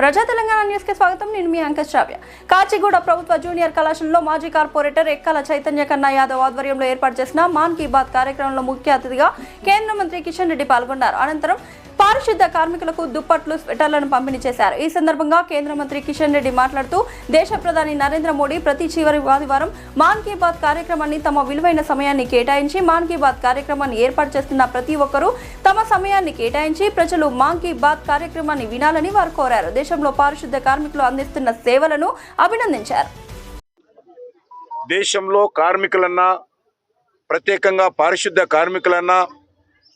ప్రజా తెలంగాణ న్యూస్కి స్వాగతం. నేను మీ అంకస్ చావ్య కాచిగూడ ప్రభుత్వ జూనియర్ కళాశాలలో మాజీ కార్పొరేటర్ ఎక్కల చైతన్య కన్నా యాదవ్ ఆధ్వర్యంలో ఏర్పాటు చేసిన మాన్ కీ బాత్ కార్యక్రమంలో ముఖ్య అతిథిగా కేంద్ర మంత్రి కిషన్ రెడ్డి పాల్గొన్నారు. అనంతరం పారిశుద్ధ కార్మికులకు దుప్పట్లు స్వెటర్లను పంపిణీ చేశారు. ఈ సందర్భంగా కేంద్ర మంత్రి కిషన్ రెడ్డి మాట్లాడుతూ దేశ ప్రధాని నరేంద్ర మోడీ ప్రతి చివరి ఆదివారం మాన్ కీ బాత్ కార్యక్రమాన్ని తమ విలువైన సమయాన్ని కేటాయించి మాన్ కీ బాత్ కార్యక్రమాన్ని ఏర్పాటు చేస్తున్న ప్రతి ఒక్కరూ తమ సమయాన్ని కేటాయించి ప్రజలు మాన్ కీ బాత్ కార్యక్రమాన్ని వినాలని వారు కోరారు. దేశంలో పారిశుద్ధ కార్మికులు అందిస్తున్న సేవలను అభినందించారు. దేశంలో కార్మికులన్నా ప్రత్యేకంగా పారిశుద్ధ కార్మికులన్నా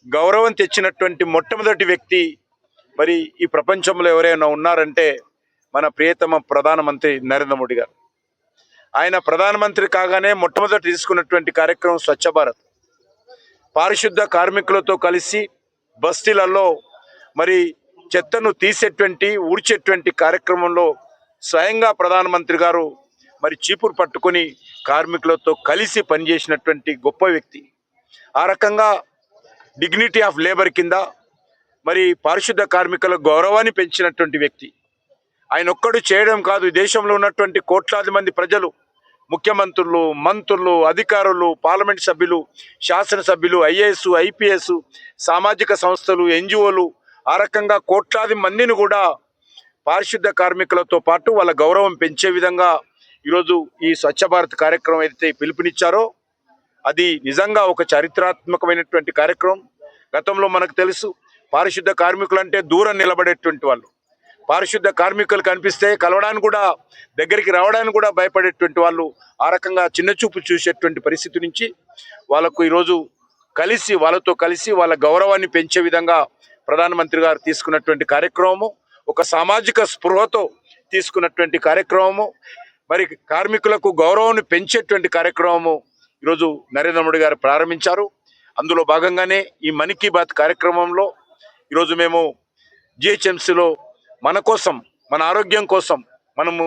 గౌరవం తెచ్చినటువంటి మొట్టమొదటి వ్యక్తి మరి ఈ ప్రపంచంలో ఎవరైనా ఉన్నారంటే మన ప్రియతమ ప్రధానమంత్రి నరేంద్ర మోడీ గారు. ఆయన ప్రధానమంత్రి కాగానే మొట్టమొదటి తీసుకున్నటువంటి కార్యక్రమం స్వచ్ఛ భారత్. పారిశుద్ధ కార్మికులతో కలిసి బస్తీలలో మరి చెత్తను తీసేటువంటి ఊడ్చేటువంటి కార్యక్రమంలో స్వయంగా ప్రధానమంత్రి గారు మరి చీపురు పట్టుకొని కార్మికులతో కలిసి పనిచేసినటువంటి గొప్ప వ్యక్తి. ఆ రకంగా డిగ్నిటీ ఆఫ్ లేబర్ కింద మరి పారిశుద్ధ కార్మికుల గౌరవాన్ని పెంచినటువంటి వ్యక్తి. ఆయన ఒక్కడు చేయడం కాదు దేశంలో ఉన్నటువంటి కోట్లాది మంది ప్రజలు ముఖ్యమంత్రులు మంత్రులు అధికారులు పార్లమెంట్ సభ్యులు శాసనసభ్యులు ఐఏఎస్ ఐపీఎస్ సామాజిక సంస్థలు ఎన్జిఓలు ఆ రకంగా కోట్లాది మందిని కూడా పారిశుద్ధ కార్మికులతో పాటు వాళ్ళ గౌరవం పెంచే విధంగా ఈరోజు ఈ స్వచ్ఛ భారత్ కార్యక్రమం ఏదైతే పిలుపునిచ్చారో అది నిజంగా ఒక చారిత్రాత్మకమైనటువంటి కార్యక్రమం. గతంలో మనకు తెలుసు పారిశుద్ధ కార్మికులు అంటే దూరం నిలబడేటువంటి వాళ్ళు. పారిశుద్ధ కార్మికులు కనిపిస్తే కలవడానికి కూడా దగ్గరికి రావడానికి కూడా భయపడేటువంటి వాళ్ళు ఆ రకంగా చిన్న చూపు చూసేటువంటి పరిస్థితి నుంచి వాళ్ళకు ఈరోజు కలిసి వాళ్ళతో కలిసి వాళ్ళ గౌరవాన్ని పెంచే విధంగా ప్రధానమంత్రి గారు తీసుకున్నటువంటి కార్యక్రమము ఒక సామాజిక స్పృహతో తీసుకున్నటువంటి కార్యక్రమము మరి కార్మికులకు గౌరవాన్ని పెంచేటువంటి కార్యక్రమము ఈరోజు నరేంద్ర మోడీ గారు ప్రారంభించారు. అందులో భాగంగానే ఈ మన్ కీ బాత్ కార్యక్రమంలో ఈరోజు మేము జిహెచ్ఎంసీలో మన కోసం మన ఆరోగ్యం కోసం మనము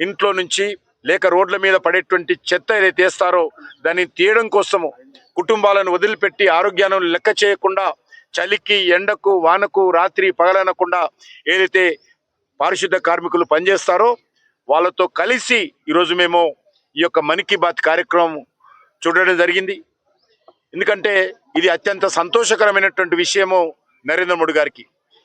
ఇంట్లో నుంచి లేక రోడ్ల మీద పడేటువంటి చెత్త ఏదైతే వేస్తారో దాన్ని తీయడం కోసము కుటుంబాలను వదిలిపెట్టి ఆరోగ్యాన్ని లెక్క చేయకుండా చలికి ఎండకు వానకు రాత్రి పగలనకుండా ఏదైతే పారిశుద్ధ కార్మికులు పనిచేస్తారో వాళ్ళతో కలిసి ఈరోజు మేము ఈ యొక్క మన్ కీ బాత్ కార్యక్రమం చూడడం జరిగింది. ఎందుకంటే ఇది అత్యంత సంతోషకరమైనటువంటి విషయము నరేంద్ర మోడీ గారికి.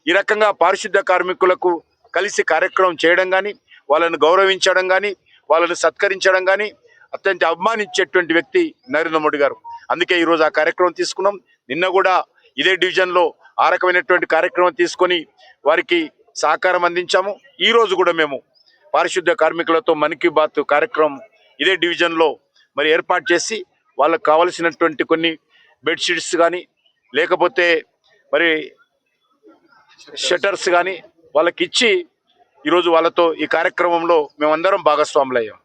ఈ రకంగా పారిశుద్ధ కార్మికులకు కలిసి కార్యక్రమం చేయడం కానీ వాళ్ళని గౌరవించడం కానీ వాళ్ళని సత్కరించడం కానీ అత్యంత అభిమానించేటువంటి వ్యక్తి నరేంద్ర మోడీ గారు. అందుకే ఈరోజు ఆ కార్యక్రమం తీసుకున్నాం. నిన్న కూడా ఇదే డివిజన్లో ఆ రకమైనటువంటి కార్యక్రమం తీసుకొని వారికి సహకారం అందించాము. ఈరోజు కూడా మేము పారిశుద్ధ కార్మికులతో మన్ కీ బాత్ కార్యక్రమం ఇదే డివిజన్లో మరి ఏర్పాటు చేసి వాళ్ళకు కావలసినటువంటి కొన్ని బెడ్షీట్స్ కానీ లేకపోతే మరి షటర్స్ కానీ వాళ్ళకి ఇచ్చి ఈరోజు వాళ్ళతో ఈ కార్యక్రమంలో మేమందరం భాగస్వాములయ్యాం.